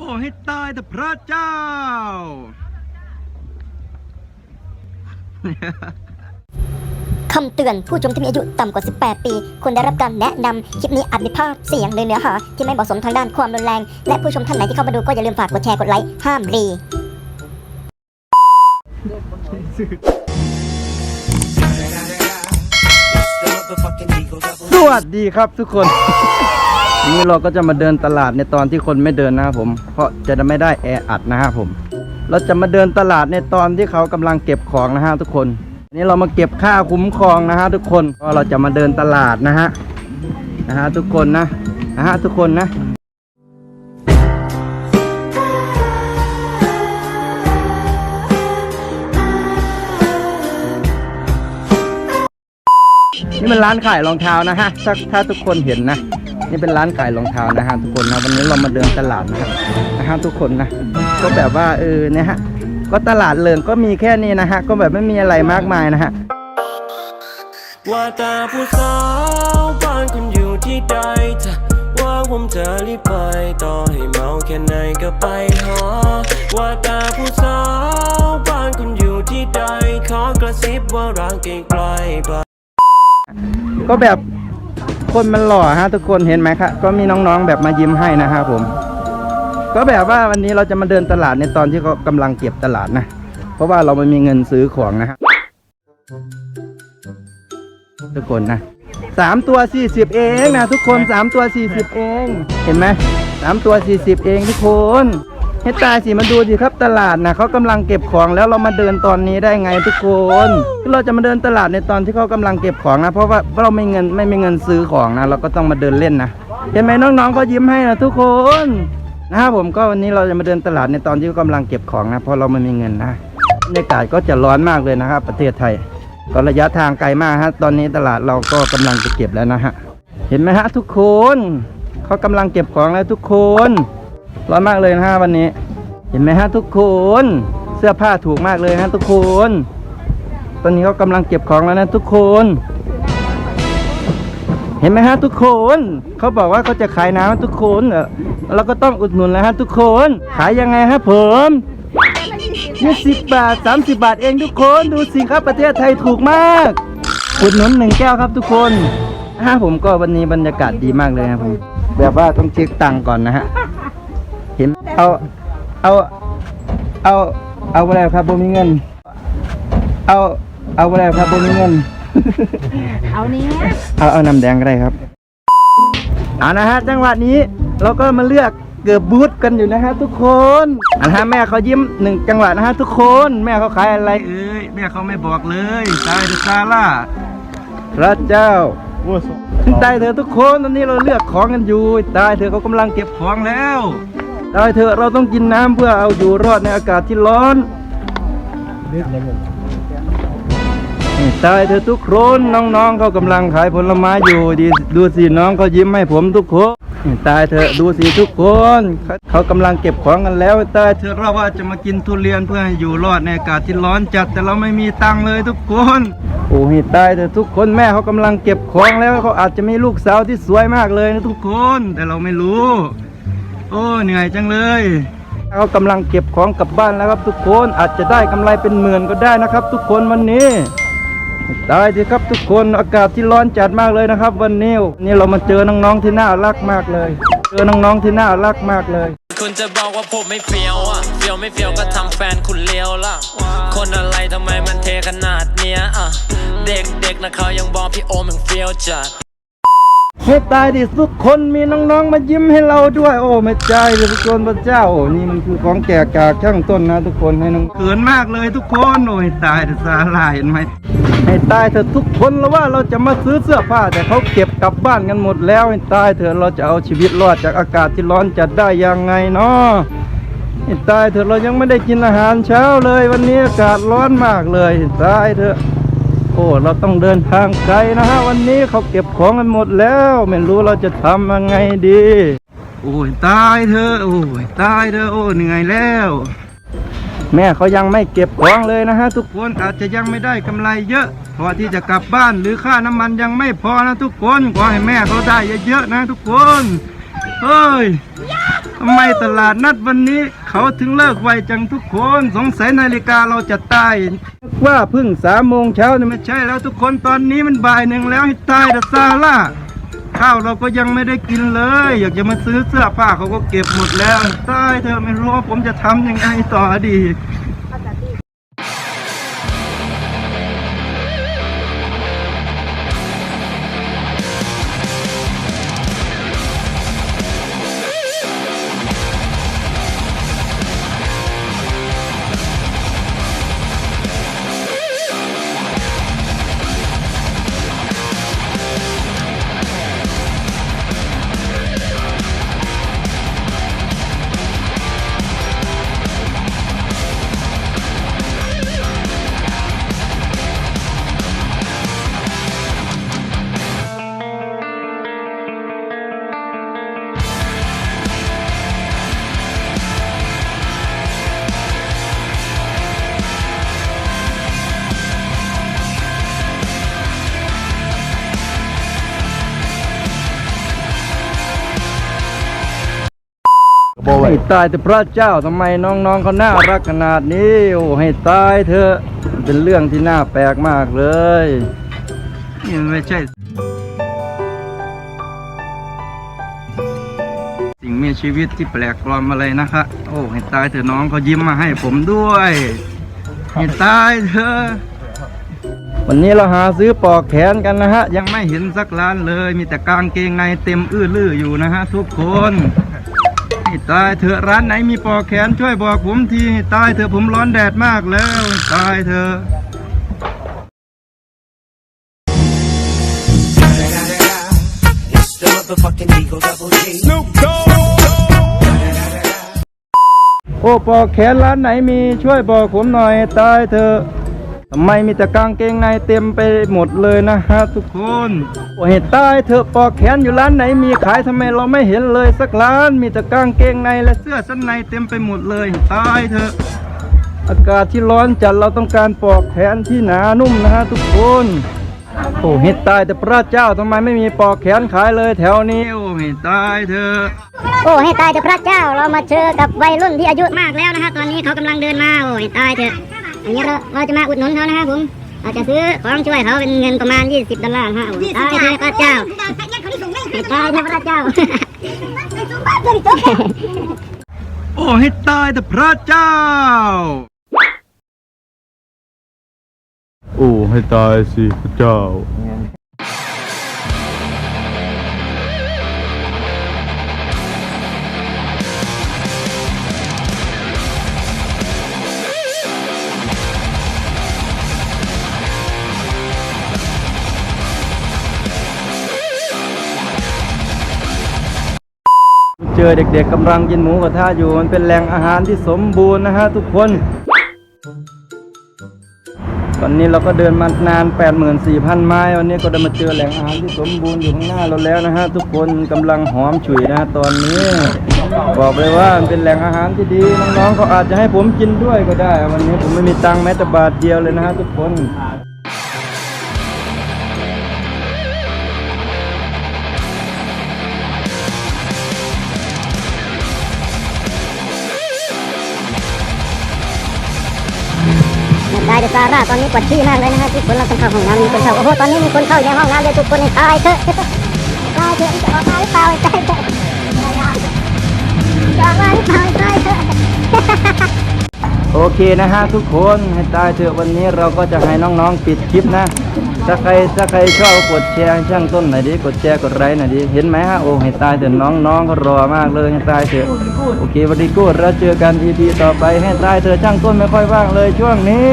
อ้ให้ตายแต่พระเจ้า คำเตือนผู้ชมที่มีอายุต่ำกว่า 18 ปี ควรได้รับการแนะนำ คลิปนี้อาจมีภาพเสียงหรือเนื้อหา ที่ไม่เหมาะสมทางด้านความรุนแรง และผู้ชมท่านไหนที่เข้ามาดูก็อย่าลืมฝากกดแชร์กดไลค์ห้ามรี สวัสดีครับทุกคน วันนี้เราก็จะมาเดินตลาดในตอนที่คนไม่เดินนะครับผม เพราะจะได้ไม่ได้แออัดนะครับผม เราจะมาเดินตลาดในตอนที่เขากำลังเก็บของนะฮะทุกคนนี้เรามาเก็บค่าคุ้มครองนะฮะทุกคนก็เราจะมาเดินตลาดนะฮะนะฮะทุกคนนะนะฮะทุกคนนะนี่เป็นร้านขายรองเท้านะฮะถ้าถ้าทุกคนเห็นนะ นี่เป็นร้านขายรองเท้านะฮะทุกคนนะวันนี้เรามาเดินตลาดนะฮะนะฮะทุกคนนะก็แบบว่าเออเนี่ยฮะก็ตลาดเลิงก็มีแค่นี้นะฮะก็แบบไม่มีอะไรมากมายนะฮะว่าแต่ผู้สาวบ้านคุณอยู่ที่ใดจะว่าผมจะรีบไปต่อให้เมาแค่ไหนก็ไปหาว่าแต่ผู้สาวบ้านคุณอยู่ที่ใดขอกระซิบว่ารักไกลๆบ้านก็แบบ คนมันหล่อฮะทุกคนเห็นไหมครับก็มีน้องๆแบบมายิ้มให้นะครับผม ก็แบบว่าวันนี้เราจะมาเดินตลาดในตอนที่เขากำลังเก็บตลาดนะ เพราะว่าเราไม่มีเงินซื้อของนะฮะทุกคนนะสามตัวสี่สิบเองนะทุกคนสามตัวสี่สิบเอง เห็นไหมสามตัวสี่สิบเองทุกคน ให้ตาสิมาดูสิครับตลาดนะเขากำลังเก็บของแล้วเรามาเดินตอนนี้ได้ไงทุกคนคือเราจะมาเดินตลาดในตอนที่เขากำลังเก็บของนะ เพราะว่าเราไม่เงินไม่มีเงินซื้อของนะ เราก็ต้องมาเดินเล่นนะเห็นไหมน้องๆเขายิ้มให้นะทุกคนนะครับผมก็วันนี้เราจะมาเดินตลาดในตอนที่กำลังเก็บของนะเพราะเราไม่มีเงินนะบรรยากาศก็จะร้อนมากเลยนะครับ ประเทศไทย ก็ระยะทางไกลมากฮะตอนนี้ตลาดเราก็กำลังจะเก็บแล้วนะฮะเห็นไหมฮะทุกคนเขากำลังเก็บของแล้วทุกคน ร้อนมากเลยนะฮะวันนี้ เห็นไหมฮะทุกคนเสื้อผ้าถูกมากเลยฮะทุกคน ตอนนี้เขากำลังเก็บของแล้วนะทุกคน เห็นไหมฮะทุกคน เขาบอกว่าเขาจะขายน้ำทุกคนเออเราก็ต้องอุดหนุนแล้วฮะทุกคน ขายยังไงฮะผมยี่สิบบาทสามสิบาทเองทุกคนดูสิครับประเทศไทยถูกมาก อุดหนุนหนึ่งแก้วครับทุกคนฮะผมก็วันนี้บรรยากาศดีมากเลยครับผมแบบว่าต้องเช็คตังก่อนนะฮะ เห็นเอา เอา เอา เอาอะไรครับผมมีเงิน เอา เอาอะไรครับผมมีเงิน เอาเนี้ยเอา เอาน้ำแดงก็ได้ครับเอานะฮะจังหวะนี้เราก็มาเลือกเกือบบูธกันอยู่นะฮะทุกคนอันฮะแม่เขายิ้มหนึ่งจังหวะนะฮะทุกคนแม่เขาขายอะไรเอ้ยแม่เขาไม่บอกเลยตายเถอะซาร่าพระเจ้าตายเถอะทุกคนตอนนี้เราเลือกของกันอยู่ตายเถอะเขากำลังเก็บของแล้ว ตายเถอะเราต้องกินน้ำเพื่อเอาอยู่รอดในอากาศที่ร้อนนี่ตายเธอทุกคนน้องๆเขากำลังขายผลไม้อยู่ดีดูสิน้องเขายิ้มให้ผมทุกคนนี่ตายเธอดูสิทุกคน เขากำลังเก็บของกันแล้วตายเธอเราว่าจะมากินทุเรียนเพื่อให้อยู่รอดในอากาศที่ร้อนจัด แต่เราไม่มีตังค์เลยทุกคนโอ้ยตายเธอทุกคนแม่เขากำลังเก็บของแล้วเขาอาจจะมีลูกสาวที่สวยมากเลยนะทุกคน แต่เราไม่รู้ โอ้เหนื่อยจังเลยเขากำลังเก็บของกลับบ้านแล้วครับทุกคนอาจจะได้กำไรเป็นหมื่นก็ได้นะครับ ทุกคนวันนี้ตายสิครับทุกคนอากาศที่ร้อนจัดมากเลยนะครับ วันนี้วันนี่เรามาเจอน้องๆที่น่ารักมากเลย เจอน้องๆที่น่ารักมากเลยคุณจะบอกว่าผมไม่เฟี้ยวอะเฟี้ยวไม่เฟี้ยวก็ทำแฟนคุณเลี้ยวล่ะ คนอะไรทำไมมันเทขนาดเนี้ยอะ เด็กๆนะเขายังบอกพี่โอมยังเฟี้ยวจัด ให้ตายดิทุกคนมีน้องๆมายิ้มให้เราด้วย โอ้ไม่ใจเลยทุกคนพระเจ้าโอ้นี่มันคือของแก่กากช่างต้นนะ ทุกคนให้น้องเขินมากเลยทุกคนโอ้ยตายแต่สาลายเห็นไหมให้ตายเถอะทุกคนแล้วว่าเราจะมาซื้อเสื้อผ้า แต่เขาเก็บกลับบ้านกันหมดแล้วให้ตายเถอะเราจะเอาชีวิตรอดจากอากาศที่ร้อนจัดได้ยังไงเนาะให้ตายเถอะเรายังไม่ได้กินอาหารเช้าเลย วันนี้อากาศร้อนมากเลยให้ตายเถอะ โอ้เราต้องเดินทางไกลนะฮะวันนี้เขาเก็บของกันหมดแล้ว ไม่รู้เราจะทำยังไงดี โอ้ยตายเธอโอ้ยตายเธอโอ้เหนื่อยแล้ว แม่เขายังไม่เก็บของเลยนะฮะทุกคนอาจจะยังไม่ได้กำไรเยอะ พอที่จะกลับบ้านหรือค่าน้ำมันยังไม่พอนะทุกคนขอให้แม่เขาได้เยอะๆนะทุกคนเฮ้ยทำไมตลาดนัดวันนี้ เขาถึงเลิกไวจังทุกคน สงสัยนาฬิกาเราจะตาย ว่าเพึ่งสามโมงเช้าเนี่ยไม่ใช่แล้วทุกคนตอนนี้มันบ่ายหนึ่งแล้วให้ตายแต่ซาล่าข้าวเราก็ยังไม่ได้กินเลย อยากจะมาซื้อเสื้อผ้าเขาก็เก็บหมดแล้วตายเธอไม่รู้ว่าผมจะทำยังไงต่อดี ให้ตายแต่พระเจ้าทำไมน้องๆเขาน่ารักขนาดนี้ โอ้ให้ตายเถอะมันเป็นเรื่องที่น่าแปลกมากเลยนี่มันไม่ใช่ สิ่งมีชีวิตที่แปลกปลอมอะไรนะคะ โอ้ให้ตายเถอะน้องเขายิ้มมาให้ผมด้วยให้ตายเถอะวันนี้เราหาซื้อปลอกแขนกันนะฮะ ยังไม่เห็นสักร้านเลย มีแต่กางเกงในเต็มอื้อลืออยู่นะฮะทุกคน ให้ตายเถอะร้านไหนมีปลอกแขนช่วยบอกผมทีให้ตายเถอะผมร้อนแดดมากแล้ว ตายเถอะโอ้ปลอกแขนร้านไหนมีช่วยบอกผมหน่อยตายเถอะ ทำไมมีแต่กางเกงในเต็มไปหมดเลยนะฮะทุกคนโอ้เห็นตายเถอปลอกแขนอยู่ร้านไหนมีขายทำไมเราไม่เห็นเลยสักร้าน มีแต่กางเกงในและเสื้อชั้นในเต็มไปหมดเลยตายเถออากาศที่ร้อนจัดเราต้องการปลอกแขนที่หนานุ่มนะฮะทุกคนโอ้เห็ดตายแต่พระเจ้าทำไมไม่มีปลอกแขนขายเลยแถวนี้โอ้เห็ดตายเถอโอ้ให้ตายเถอะพระเจ้าเรามาเจอกับวัยรุ่นที่อายุมากแล้วนะฮะตอนนี้เขากำลังเดินมาโอ้ให้ตายเถอะอย่างนี้เราเราจะมาอุดหนุนเขานะฮะผมเราจะซื้อของช่วยเขาเป็นเงินประมาณ 20ดอลลาร์ฮะโอ้ให้ตายเถอะพระเจ้าให้ตายเถอะพระเจ้าโอ้ให้ตายแต่พระเจ้า โอ้ให้ตายสิพระเจ้า จอเด็กๆกำลังกินหมูกระทะอยู่มันเป็นแหล่งอาหารที่สมบูรณ์นะฮะทุกคนวันนี้เราก็เดินมานาน 84,000 ไม้ วันนี้ก็ได้มาเจอแหล่งอาหารที่สมบูรณ์อยู่ข้างหน้าเราแล้วนะฮะทุกคนกำลังหอมฉุยนะฮะตอนนี้ บอกเลยว่ามันเป็นแหล่งอาหารที่ดีน้องๆเขาอาจจะให้ผมกินด้วยก็ได้ วันนี้ผมไม่มีตังค์แม้แต่บาทเดียวเลยนะฮะทุกคน ซาร่าตอนนี้ปวดขี้มากเลยนะฮะทุกคนเราต้องเข้าห้องน้ำมีคนเข้าโอ้โหตอนนี้มีคนเข้าในห้องน้ำเลยทุกคนให้ตายเถอะตายเถอะจะออกมาหรือเปล่าตายเถอะจะออกมาหรือเปล่าตายเถอะโอเคนะฮะทุกคนให้ตายเถอะวันนี้เราก็จะให้น้องๆปิดคลิปนะ ถ้าใครถ้าใครชอบกดแชร์ช่างต้นหน่อยดิกดแชร์กดไลค์หน่อยดิเห็นไหมฮะโอ้ให้ตายเถอะน้องๆเขารอมากเลยให้ตายเถอะโอเควันดีกูดแล้วเจอกัน EP ต่อไปให้ตายเถอะช่างต้นไม่ค่อยว่างเลยช่วงนี้